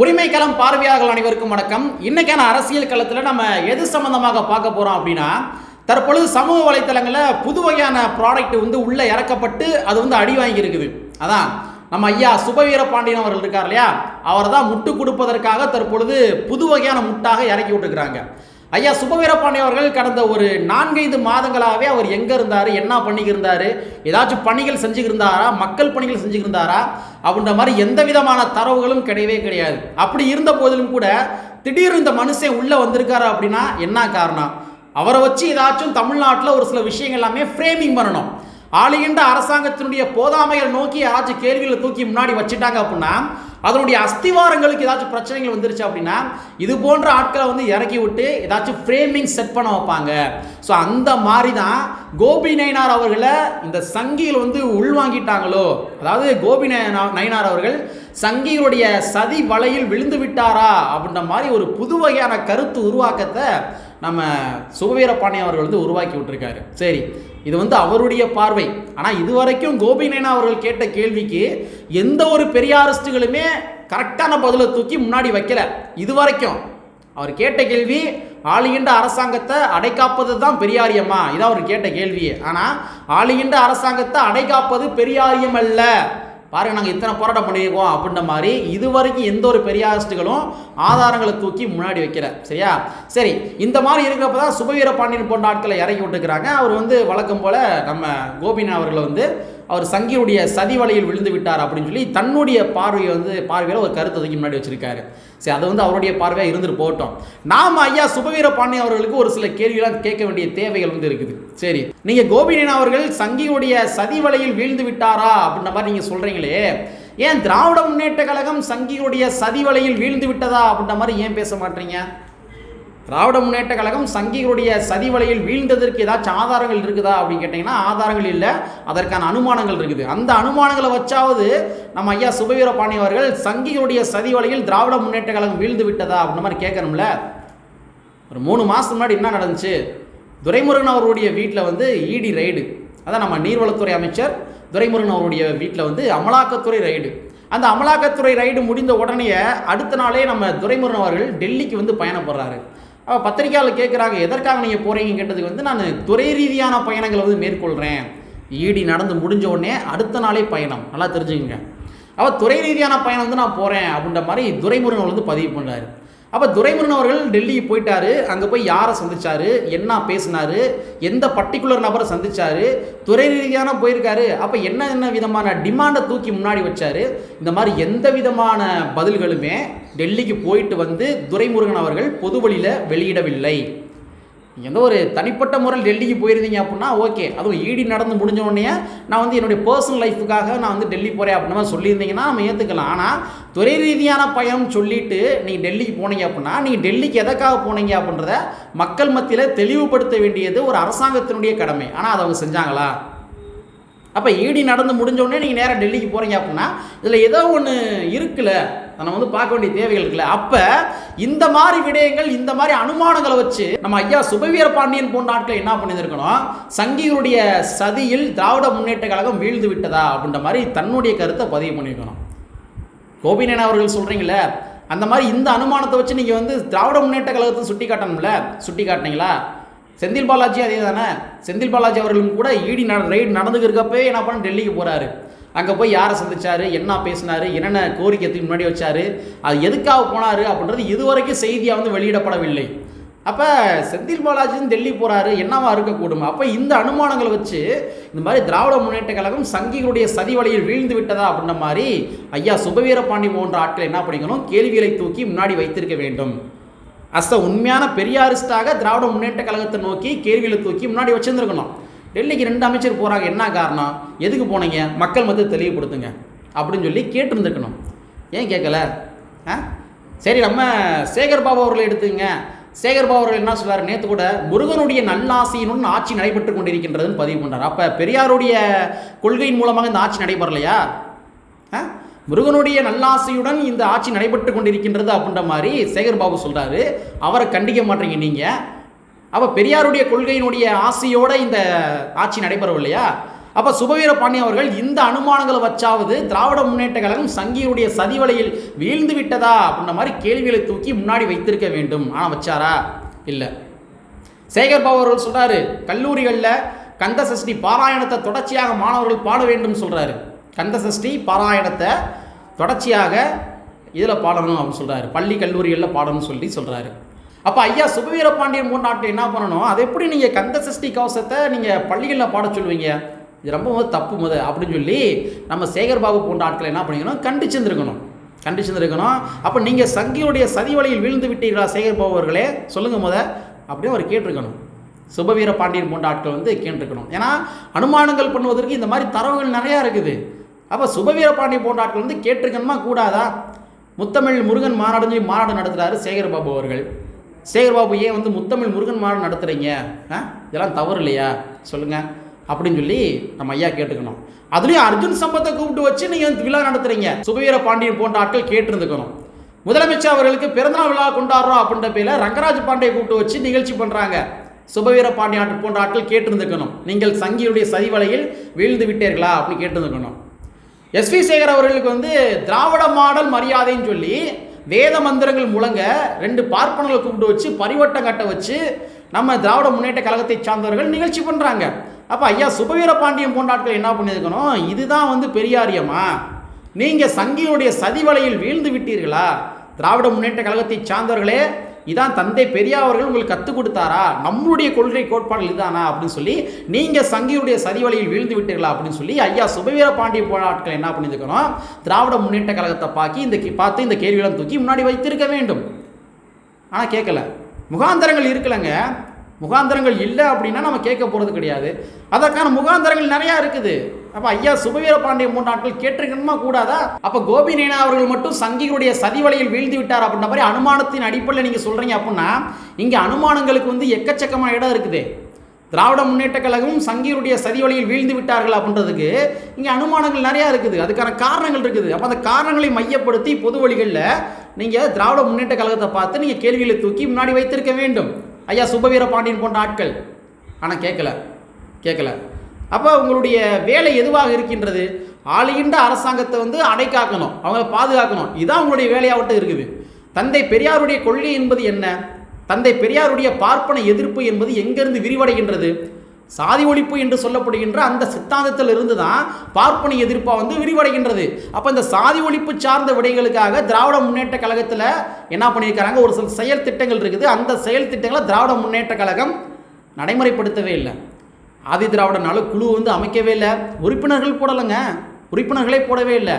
உரிமை களம் பார்வையாளர்கள் அனைவருக்கும் வணக்கம். இன்னைக்கான அரசியல் களத்தில் நம்ம எது சம்பந்தமாக பார்க்க போறோம் அப்படின்னா தற்பொழுது சமூக வலைத்தளங்களில் புது வகையான ப்ராடக்ட் வந்து உள்ள இறக்கப்பட்டு அது வந்து அடி வாங்கி இருக்குது. அதான் நம்ம ஐயா சுபவீர பாண்டியன் அவர்கள் இருக்கார் இல்லையா? அவரை தான் முட்டு கொடுப்பதற்காக தற்பொழுது புது வகையான முட்டாக இறக்கி விட்டுருக்குறாங்க. ஐயா சுபவீரபாண்டி அவர்கள் கடந்த ஒரு நான்கைந்து மாதங்களாகவே அவர் எங்கே இருந்தார்? என்ன பண்ணிக்கிருந்தாரு? ஏதாச்சும் பணிகள் செஞ்சுக்கிருந்தாரா? மக்கள் பணிகள் செஞ்சுக்கிருந்தாரா? அப்படின்ற மாதிரி எந்த விதமான தரவுகளும் கிடையவே கிடையாது. அப்படி இருந்த போதிலும் கூட திடீர்னு இந்த மனுஷன் உள்ளே வந்திருக்காரு அப்படின்னா என்ன காரணம்? அவரை வச்சு ஏதாச்சும் தமிழ்நாட்டில் ஒரு சில விஷயங்கள் எல்லாமே ஃப்ரேமிங் பண்ணணும். ஆளுகின்ற அரசாங்கத்தினுடைய போதாமைகள் நோக்கி யாராச்சும் கேள்விகளை தூக்கி முன்னாடி வச்சுட்டாங்க அப்படின்னா அதனுடைய அஸ்திவாரங்களுக்கு ஏதாச்சும் பிரச்சனைகள் வந்துருச்சு அப்படின்னா இது போன்ற ஆட்களை வந்து இறக்கி விட்டு ஏதாச்சும் ஃப்ரேமிங் செட் பண்ண வைப்பாங்க. ஸோ அந்த மாதிரி தான் கோபி நயனார் அவர்களை இந்த சங்கியில் வந்து உள்வாங்கிட்டாங்களோ அதாவது கோபி நயனார் அவர்கள் சங்கிகளுடைய சதி வலையில் விழுந்து விட்டாரா அப்படின்ற மாதிரி ஒரு புது வகையான கருத்து உருவாக்கத்தை நம்ம சுபவீரபாண்டியன் அவர்கள் வந்து உருவாக்கி விட்டுருக்காரு. சரி இது வந்து அவருடைய பார்வை. ஆனால் இதுவரைக்கும் கோபி கோபிநேனா அவர்கள் கேட்ட கேள்விக்கு எந்த ஒரு பெரியாரிஸ்டுகளுமே கரெக்டான பதிலை தூக்கி முன்னாடி வைக்கல. இதுவரைக்கும் அவர் கேட்ட கேள்வி ஆளுகின்ற அரசாங்கத்தை அடைக்காப்பது தான் பெரியாரியம்மா. இதான் அவர் கேட்ட கேள்வியே ஆனால் ஆளுகின்ற அரசாங்கத்தை அடைக்காப்பது பெரியாரியம் அல்ல. பாருங்க நாங்கள் இத்தனை போராட்டம் பண்ணியிருக்கோம் அப்படின்ற மாதிரி இது வரைக்கும் எந்த ஒரு பெரியாரிஸ்டுகளும் ஆதாரங்களை தூக்கி முன்னாடி வைக்கிற சரியா? சரி இந்த மாதிரி இருக்கிறப்ப தான் சுபவீர பாண்டியன் போன்ற ஆட்களை இறக்கி விட்டுருக்கிறாங்க. அவர் வந்து வழக்கம் போல நம்ம கோபிநாத் அவர்களை வந்து அவர் சங்கியுடைய சதி வலையில் விழுந்து விட்டார் அப்படின்னு சொல்லி தன்னுடைய பார்வையை வந்து பார்வையில் ஒரு கருத்தை தூக்கி முன்னாடி வச்சிருக்காரு. சரி அது வந்து அவருடைய பார்வையாக இருந்துட்டு போட்டோம் நாம ஐயா சுபவீர பாண்டியன் அவர்களுக்கு ஒரு சில கேள்விகளாக கேட்க வேண்டிய தேவைகள் வந்து இருக்குது. சரி நீங்க கோபிநாத் அவர்கள் சங்கியுடைய சதி வலையில் வீழ்ந்து விட்டாரா அப்படின்ற மாதிரி நீங்க சொல்றீங்களே. ஏன் திராவிட முன்னேற்ற கழகம் சங்கியுடைய சதி வலையில் வீழ்ந்து விட்டதா அப்படின்ற மாதிரி ஏன் பேச மாட்டீங்க? திராவிட முன்னேற்ற கழகம் சங்கிகளுடைய சதி வலையில் வீழ்ந்ததற்கு ஏதாச்சும் ஆதாரங்கள் இருக்குதா அப்படின்னு கேட்டிங்கன்னா ஆதாரங்கள் இல்லை. அதற்கான அனுமானங்கள் இருக்குது. அந்த அனுமானங்களை வச்சாவது நம்ம ஐயா சுபவீர பாண்டியன் அவர்கள் சங்கிகளுடைய சதி வலையில் திராவிட முன்னேற்ற கழகம் வீழ்ந்து விட்டதா அப்படின்ற மாதிரி கேட்கணும்ல. ஒரு மூணு மாதத்துக்கு முன்னாடி என்ன நடந்துச்சு? துரைமுருகன் அவருடைய வீட்டில் வந்து இடி ரைடு அதான் நம்ம நீர்வளத்துறை அமைச்சர் துரைமுருகன் அவருடைய வீட்டில் வந்து அமலாக்கத்துறை ரைடு அந்த அமலாக்கத்துறை ரைடு முடிந்த உடனே அடுத்த நாளே நம்ம துரைமுருகன் அவர்கள் டெல்லிக்கு வந்து பயணப்படுறாரு. அப்போ பத்திரிக்கையாளர் கேட்குறாங்க எதற்காக நீங்கள் போகிறீங்க கேட்டதுக்கு வந்து நான் துறை ரீதியான பயணங்களை வந்து மேற்கொள்கிறேன் ஈடி நடந்து முடிஞ்ச உடனே அடுத்த நாளே பயணம். நல்லா தெரிஞ்சுக்கங்க. அவள் துறை ரீதியான பயணம் வந்து நான் போகிறேன் அப்படின்ற மாதிரி துரைமுருகன் வந்து பதிவு பண்ணுறாரு அப்போ துரைமுருகன் அவர்கள் டெல்லிக்கு போயிட்டாரு. அங்கே போய் யாரை சந்திச்சாரு? என்ன பேசினாரு? எந்த பர்டிகுலர் நபரை சந்திச்சாரு? துறை ரீதியான போயிருக்காரு. அப்போ என்ன என்ன விதமான டிமாண்டை தூக்கி முன்னாடி வச்சாரு? இந்த மாதிரி எந்த விதமான பதில்களுமே டெல்லிக்கு போயிட்டு வந்து துரைமுருகன் அவர்கள் பொது வழியில் வெளியிடவில்லை. நீங்கள் வந்து ஒரு தனிப்பட்ட முறையில் டெல்லிக்கு போயிருந்தீங்க அப்படின்னா ஓகே அதுவும் ஈடி நடந்து முடிஞ்ச உடனே நான் வந்து என்னுடைய பர்சனல் லைஃபுக்காக நான் வந்து டெல்லி போகிறேன் அப்படின்ற சொல்லியிருந்தீங்கன்னா நம்ம ஏற்றுக்கலாம் ஆனால் துறை ரீதியான பயணம் சொல்லிட்டு நீங்கள் டெல்லிக்கு போனீங்க அப்படின்னா நீங்கள் டெல்லிக்கு எதற்காக போனீங்க அப்படின்றத மக்கள் மத்தியில் தெளிவுபடுத்த வேண்டியது ஒரு அரசாங்கத்தினுடைய கடமை. ஆனால் அதை அவங்க செஞ்சாங்களா? அப்போ ஈடி நடந்து முடிஞ்சோடனே நீங்கள் நேராக டெல்லிக்கு போகிறீங்க அப்படின்னா இதில் ஏதோ ஒன்று இருக்குல்ல. நம்ம வந்து பார்க்க வேண்டிய தேவைகள் இருக்குல்ல. அப்போ இந்த மாதிரி விடயங்கள் இந்த மாதிரி அனுமானங்களை வச்சு நம்ம ஐயா சுபவீர பாண்டியன் போன்ற ஆட்களை என்ன பண்ணியிருக்கணும் சங்கிகளுடைய சதியில் திராவிட முன்னேற்ற கழகம் வீழ்ந்து விட்டதா அப்படின்ற மாதிரி தன்னுடைய கருத்தை பதிவு பண்ணியிருக்கணும். கோபிநேனா அவர்கள் சொல்கிறீங்களே அந்த மாதிரி இந்த அனுமானத்தை வச்சு நீங்கள் வந்து திராவிட முன்னேற்ற கழகத்தை சுட்டி காட்டணும்ல சுட்டி காட்டினீங்களா செந்தில் பாலாஜி அதே தானே செந்தில் பாலாஜி அவர்களும் கூட ஈடி நட ரைடு நடந்துக்கிறக்கப்பவே என்ன பண்ண டெல்லிக்கு போகிறாரு அங்கே போய் யாரை சந்திச்சார்? என்ன பேசினாரு? என்னென்ன கோரிக்கைக்கு முன்னாடி வச்சார்? அது எதுக்காக போனார் அப்படின்றது இதுவரைக்கும் செய்தியாக வந்து வெளியிடப்படவில்லை. அப்போ செந்தில் பாலாஜின்னு டெல்லி போகிறாரு என்னவா இருக்கக்கூடும் அப்போ இந்த அனுமானங்களை வச்சு இந்த மாதிரி திராவிட முன்னேற்ற கழகம் சங்கிகளுடைய சதி வலையில் வீழ்ந்து விட்டதா அப்படின்ற மாதிரி ஐயா சுபவீர பாண்டி போன்ற ஆட்கள் என்ன பண்ணிக்கணும்? கேள்விகளை தூக்கி முன்னாடி வைத்திருக்க வேண்டும். அஸ் உண்மையான பெரியாரிஸ்டாக திராவிட முன்னேற்ற கழகத்தை நோக்கி கேள்விகளை தூக்கி முன்னாடி வச்சுருந்துருக்கணும். டெல்லிக்கு ரெண்டு அமைச்சர் போகிறாங்க என்ன காரணம்? எதுக்கு போனீங்க? மக்கள் மத்திய தெளிவுபடுத்துங்க அப்படின்னு சொல்லி கேட்டிருந்துருக்கணும். ஏன் கேட்கல? ஆ? சரி நம்ம சேகர் பாபு அவர்களை எடுத்துங்க. சேகர் பாபு அவர்கள் என்ன சொல்வார் நேற்று கூட முருகனுடைய நல்லாசியினுடன் ஆட்சி நடைபெற்று கொண்டிருக்கின்றதுன்னு பதிவு பண்ணார் அப்போ பெரியாருடைய கொள்கையின் மூலமாக இந்த ஆட்சி நடைபெறலையா? ஆ? முருகனுடைய நல்லாசையுடன் இந்த ஆட்சி நடைபெற்று கொண்டிருக்கின்றது அப்படின்ற மாதிரி சேகர் பாபு சொல்கிறாரு அவரை கண்டிக்க மாட்டீங்க நீங்கள் அப்போ பெரியாருடைய கொள்கையினுடைய ஆசையோட இந்த ஆட்சி நடைபெறவில்லையா அப்போ சுபவீர பாண்டியன் அவர்கள் இந்த அனுமானங்களை வச்சாவது திராவிட முன்னேற்ற கழகம் சங்கியுடைய சதிவலையில் வீழ்ந்து விட்டதா? அப்படின்ற மாதிரி கேள்விகளை தூக்கி முன்னாடி வைத்திருக்க வேண்டும். ஆனால் வச்சாரா? இல்லை. சேகர் பாபு அவர்கள் சொல்கிறாரு கல்லூரிகளில் கந்த சஷ்டி பாராயணத்தை தொடர்ச்சியாக மாணவர்கள் பாட வேண்டும் சொல்கிறாரு கந்த சஷ்டி பாராயணத்தை தொடர்ச்சியாக இதில் பாடணும் அப்படின்னு சொல்கிறாரு பள்ளி கல்லூரிகளில் பாடணும்னு சொல்லி சொல்கிறாரு அப்போ ஐயா சுபவீர பாண்டியன் மூணாட்டு என்ன பண்ணணும்? அது எப்படி நீங்கள் கந்த சஷ்டி கவசத்தை நீங்கள் பள்ளிகளில் பாட சொல்லுவீங்க? இது ரொம்ப முதல் தப்பு முத அப்படின்னு சொல்லி நம்ம சேகர் பாபு போன்ற ஆட்களை என்ன பண்ணிக்கணும்? கண்டிச்சிருந்துருக்கணும். கண்டிச்சிருந்துருக்கணும். அப்போ நீங்கள் சங்கியுடைய சதி வழியில் வீழ்ந்து விட்டீர்களா சேகர் பாபு அவர்களே? சொல்லுங்கள் முத அப்படின்னு அவர் கேட்டிருக்கணும். சுபவீர பாண்டியன் போன்ற ஆட்கள் வந்து கேட்டிருக்கணும். ஏன்னா அனுமானங்கள் பண்ணுவதற்கு இந்த மாதிரி தரவுகள் நிறையா இருக்குது. அப்போ சுபவீர பாண்டியன் போன்ற ஆட்கள் வந்து கேட்டிருக்கணுமா? கூடாதா? முத்தமிழ் முருகன் மாநாடுன்னு சொல்லி மாநாடு நடத்துகிறாரு சேகர்பாபு அவர்கள். சேகர்பாபு ஏன் வந்து முத்தமிழ் முருகன் மாநாடு நடத்துகிறீங்க ஆ? இதெல்லாம் தவறு இல்லையா? சொல்லுங்கள் அப்படின்னு சொல்லி நம்ம ஐயா கேட்டுக்கணும். அதுலேயும் அர்ஜுன் சம்பத்தை கூப்பிட்டு வச்சு நீங்கள் வந்து விழா நடத்துறீங்க. சுபவீர பாண்டியன் போன்ற ஆட்கள் கேட்டிருந்துக்கணும். முதலமைச்சர் அவர்களுக்கு பிறந்தநாள் விழா கொண்டாடுறோம் அப்படின்ற பேரில் ரங்கராஜ் பாண்டியை கூப்பிட்டு வச்சு நிகழ்ச்சி பண்ணுறாங்க சுபவீர பாண்டிய ஆட்கள் போன்ற ஆட்கள் கேட்டிருந்துக்கணும். நீங்கள் சங்கியுடைய சதிவலையில் வீழ்ந்து விட்டீர்களா? அப்படின்னு கேட்டிருந்துக்கணும். எஸ்வி சேகர் அவர்களுக்கு வந்து திராவிட மாடல் மரியாதைன்னு சொல்லி வேத மந்திரங்கள் முழங்க ரெண்டு பார்ப்பனர்களை கூப்பிட்டு வச்சு பரிவட்டம் கட்ட வச்சு நம்ம திராவிட முன்னேற்ற கழகத்தை சார்ந்தவர்கள் நிகழ்ச்சி பண்ணுறாங்க அப்போ ஐயா சுபவீர பாண்டியன் போன்றாட்கள் என்ன பண்ணியிருக்கணும்? இதுதான் வந்து பெரியாரியமா நீங்கள் சங்கியினுடைய சதிவலையில் வீழ்ந்து விட்டீர்களா? திராவிட முன்னேற்ற கழகத்தை சார்ந்தவர்களே இதான் தந்தை பெரியார் அவர்கள் உங்களுக்கு கற்றுக் கொடுத்தாரா? நம்மளுடைய கொள்கை கோட்பாடுகள் இதானா? அப்படின்னு சொல்லி நீங்கள் சங்கியுடைய சதிவலையில் வீழ்ந்து விட்டீர்களா? அப்படின்னு சொல்லி ஐயா சுபவீர பாண்டிய போராட்கள் என்ன பண்ணியிருக்கணும் திராவிட முன்னேற்ற கழகத்தை பாக்கி இந்த பார்த்து இந்த கேள்வியெல்லாம் தூக்கி முன்னாடி வைத்திருக்க வேண்டும். ஆனால் கேட்கல முகாந்தரங்கள் இருக்கலைங்க. முகாந்தரங்கள் இல்லை அப்படின்னா நம்ம கேட்க போகிறது கிடையாது. அதற்கான முகாந்தரங்கள் நிறையா இருக்குது. அப்போ ஐயா சுபவீர பாண்டிய மூன்று நாட்கள் கேட்டிருக்கணுமா? கூடாதா? அப்போ கோபி நேனா அவர்கள் மட்டும் சங்கிகளுடைய சதிவலையில் வீழ்ந்து விட்டார் அப்படின்ற மாதிரி அனுமானத்தின் அடிப்படையில் நீங்கள் சொல்கிறீங்க அப்படின்னா இங்கே அனுமானங்களுக்கு வந்து எக்கச்சக்கமான இடம் இருக்குது. திராவிட முன்னேற்ற கழகமும் சங்கியருடைய சதிவலையில் வீழ்ந்து விட்டார்கள் அப்படின்றதுக்கு இங்கே அனுமானங்கள் நிறையா இருக்குது. அதுக்கான காரணங்கள் இருக்குது. அப்போ அந்த காரணங்களை மையப்படுத்தி பொது வழிகளில் நீங்கள் திராவிட முன்னேற்ற கழகத்தை பார்த்து நீங்கள் கேள்விகளை தூக்கி முன்னாடி வைத்திருக்க வேண்டும். ஐயா சுபவீர பாண்டியன் போன்ற ஆட்கள். ஆனால் கேட்கல கேட்கல அப்போ உங்களுடைய வேலை எதுவாக இருக்கின்றது? ஆளுகின்ற அரசாங்கத்தை வந்து அடைக்காக்கணும் அவங்கள பாதுகாக்கணும். இதுதான் உங்களுடைய வேலையாகட்டும் இருக்குது. தந்தை பெரியாருடைய கொள்கை என்பது என்ன? தந்தை பெரியாருடைய பார்ப்பன எதிர்ப்பு என்பது எங்கிருந்து விரிவடைகின்றது? சாதி ஒழிப்பு என்று சொல்லப்படுகின்ற அந்த சித்தாந்தத்தில் இருந்து தான் பார்ப்பனை எதிர்ப்பாக வந்து விரிவடைகின்றது. அப்போ இந்த சாதி ஒழிப்பு சார்ந்த விடைகளுக்காக திராவிட முன்னேற்ற கழகத்தில் என்ன பண்ணியிருக்காங்க? ஒரு சில செயல் திட்டங்கள் இருக்குது. அந்த செயல் திட்டங்களை திராவிட முன்னேற்ற கழகம் நடைமுறைப்படுத்தவே இல்லை. ஆதி திராவிட நாள் குழு வந்து அமைக்கவே இல்லை. உறுப்பினர்கள் போடலைங்க. உறுப்பினர்களே போடவே இல்லை.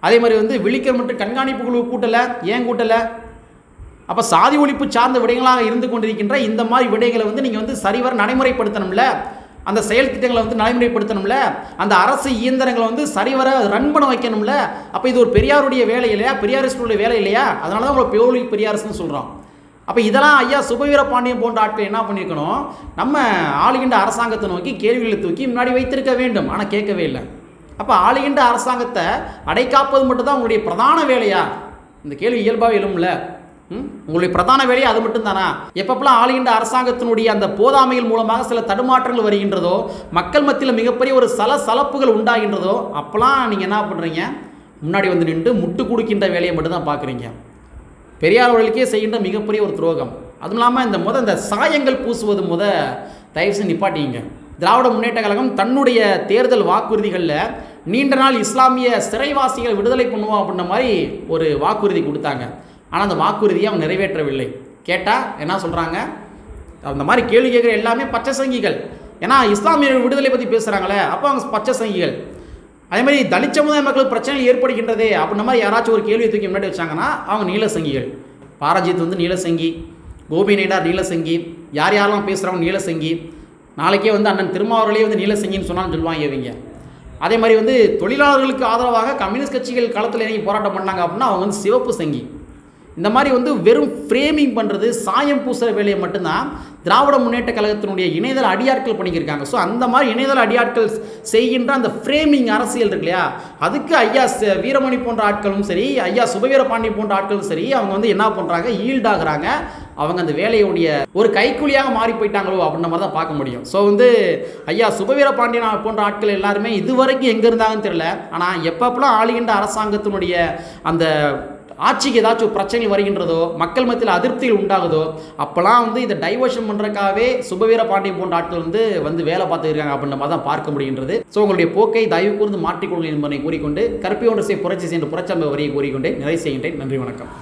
அதே மாதிரி வந்து விழிக்கிற மற்றும் கண்காணிப்பு குழு கூட்டலை ஏன் கூட்டலை? அப்போ சாதி ஒழிப்பு சார்ந்த விடயங்களாக இருந்து கொண்டிருக்கின்ற இந்த மாதிரி விடயங்களை வந்து நீங்கள் வந்து சரிவர நடைமுறைப்படுத்தணும்ல. அந்த செயல் திட்டங்களை வந்து நடைமுறைப்படுத்தணும்ல. அந்த அரசு இயந்திரங்களை வந்து சரிவர ரன் பண்ண வைக்கணும்ல. அப்போ இது ஒரு பெரியாருடைய வேலை இல்லையா? பெரியாரிஸ்டுடைய வேலை இல்லையா? அதனால தான் உங்களை பியோலி சொல்கிறோம் அப்போ இதெல்லாம் ஐயா சுபவீர பாண்டியன் போன்ற ஆட்கள் என்ன பண்ணியிருக்கணும் நம்ம ஆளுகின்ற அரசாங்கத்தை நோக்கி கேள்விகளை தூக்கி முன்னாடி வைத்திருக்க வேண்டும். ஆனால் கேட்கவே இல்லை. அப்போ ஆளுகின்ற அரசாங்கத்தை அடைக்காப்பது மட்டும்தான் உங்களுடைய பிரதான வேலையா? இந்த கேள்வி இயல்பாக எழும்ல. ம்? உங்களுடைய பிரதான வேலையை அது மட்டும்தானா? எப்பப்பெல்லாம் ஆளுகின்ற அரசாங்கத்தினுடைய அந்த போதாமைகள் மூலமாக சில தடுமாற்றங்கள் வருகின்றதோ மக்கள் மத்தியில் மிகப்பெரிய ஒரு சல சலப்புகள் உண்டாகின்றதோ அப்போல்லாம் நீங்கள் என்ன பண்ணுறீங்க முன்னாடி வந்து நின்று முட்டு கொடுக்கின்ற வேலையை மட்டும்தான் பார்க்குறீங்க. பெரியார் அவர்களுக்கே செய்கின்ற மிகப்பெரிய ஒரு துரோகம். அதுவும் இல்லாமல் இந்த முத இந்த சாயங்கள் பூசுவது முத தயவு செஞ்சு நிப்பாட்டிங்க திராவிட முன்னேற்ற கழகம் தன்னுடைய தேர்தல் வாக்குறுதிகளில் நீண்ட நாள் இஸ்லாமிய சிறைவாசிகள் விடுதலை பண்ணுவோம் அப்படின்ற மாதிரி ஒரு வாக்குறுதி கொடுத்தாங்க. ஆனால் அந்த வாக்குறுதியை அவங்க நிறைவேற்றவில்லை. கேட்டால் என்ன சொல்கிறாங்க அந்த மாதிரி கேள்வி கேட்குற எல்லாமே பச்சை சங்கிகள். ஏன்னா இஸ்லாமியர்கள் விடுதலை பற்றி பேசுகிறாங்களே அப்போ அவங்க பச்சை சங்கிகள். அதே மாதிரி தலித் சமுதாய மக்களுக்கு பிரச்சனை ஏற்படுகின்றதே அப்படின்ற மாதிரி யாராச்சும் ஒரு கேள்வி தூக்கி முன்னாடி வச்சாங்கன்னா அவங்க நீலசங்கிகள். பாரஜித் வந்து நீலசங்கி கோபி நைடார் நீலசங்கி யார் யாரெல்லாம் பேசுகிறவங்க நீலசங்கி நாளைக்கே வந்து அண்ணன் திருமாவர்களே வந்து நீலசங்கின்னு சொன்னான்னு சொல்லுவாங்க இவங்க. அதே மாதிரி வந்து தொழிலாளர்களுக்கு ஆதரவாக கம்யூனிஸ்ட் கட்சிகள் களத்தில் இறங்கி போராட்டம் பண்ணாங்க அப்படின்னா அவங்க வந்து சிவப்பு சங்கி. இந்த மாதிரி வந்து வெறும் ஃப்ரேமிங் பண்ணுறது சாயம் பூசுகிற வேலையை மட்டும்தான் திராவிட முன்னேற்ற கழகத்தினுடைய இணையதள அடியாட்கள் பண்ணிக்கிருக்காங்க. ஸோ அந்த மாதிரி இணையதள அடியாட்கள் செய்கின்ற அந்த ஃப்ரேமிங் அரசியல் இருக்கு இல்லையா? அதுக்கு ஐயா ச- வீரமணி போன்ற ஆட்களும் சரி ஐயா சுபவீர பாண்டி போன்ற ஆட்களும் சரி அவங்க வந்து என்ன பண்ணுறாங்க ஈல்டாகிறாங்க அவங்க அந்த வேலையுடைய ஒரு கைக்கூலியாக மாறி போயிட்டாங்களோ அப்படின்ற மாதிரி தான் பார்க்க முடியும். ஸோ வந்து ஐயா சுபவீர பாண்டியன் போன்ற ஆட்கள் எல்லாருமே இதுவரைக்கும் எங்கே இருந்தாங்கன்னு தெரியல. ஆனால் எப்பப்பெல்லாம் ஆளுகின்ற அரசாங்கத்தினுடைய அந்த ஆட்சிக்கு ஏதாச்சும் ஒரு பிரச்சனைகள் வருகின்றதோ மக்கள் மத்தியில் அதிருப்திகள் உண்டாகுதோ அப்போலாம் வந்து இதை டைவர்ஷன் பண்ணுறக்காகவே சுபவீர பாண்டியன் போன்ற ஆட்கள் வந்து வந்து வேலை பார்த்துருக்காங்க அப்படின்ற மாதிரி தான் பார்க்க முடிகின்றது. ஸோ உங்களுடைய போக்கை தயவு கூர்ந்து மாற்றிக்கொள்ளுங்கள் என்பதை கூறிக்கொண்டு கற்பி ஒன்று புரட்சி சென்று புரட்சி வரியை கூறிக்கொண்டு நிறைவு செய்கின்றேன். நன்றி வணக்கம்.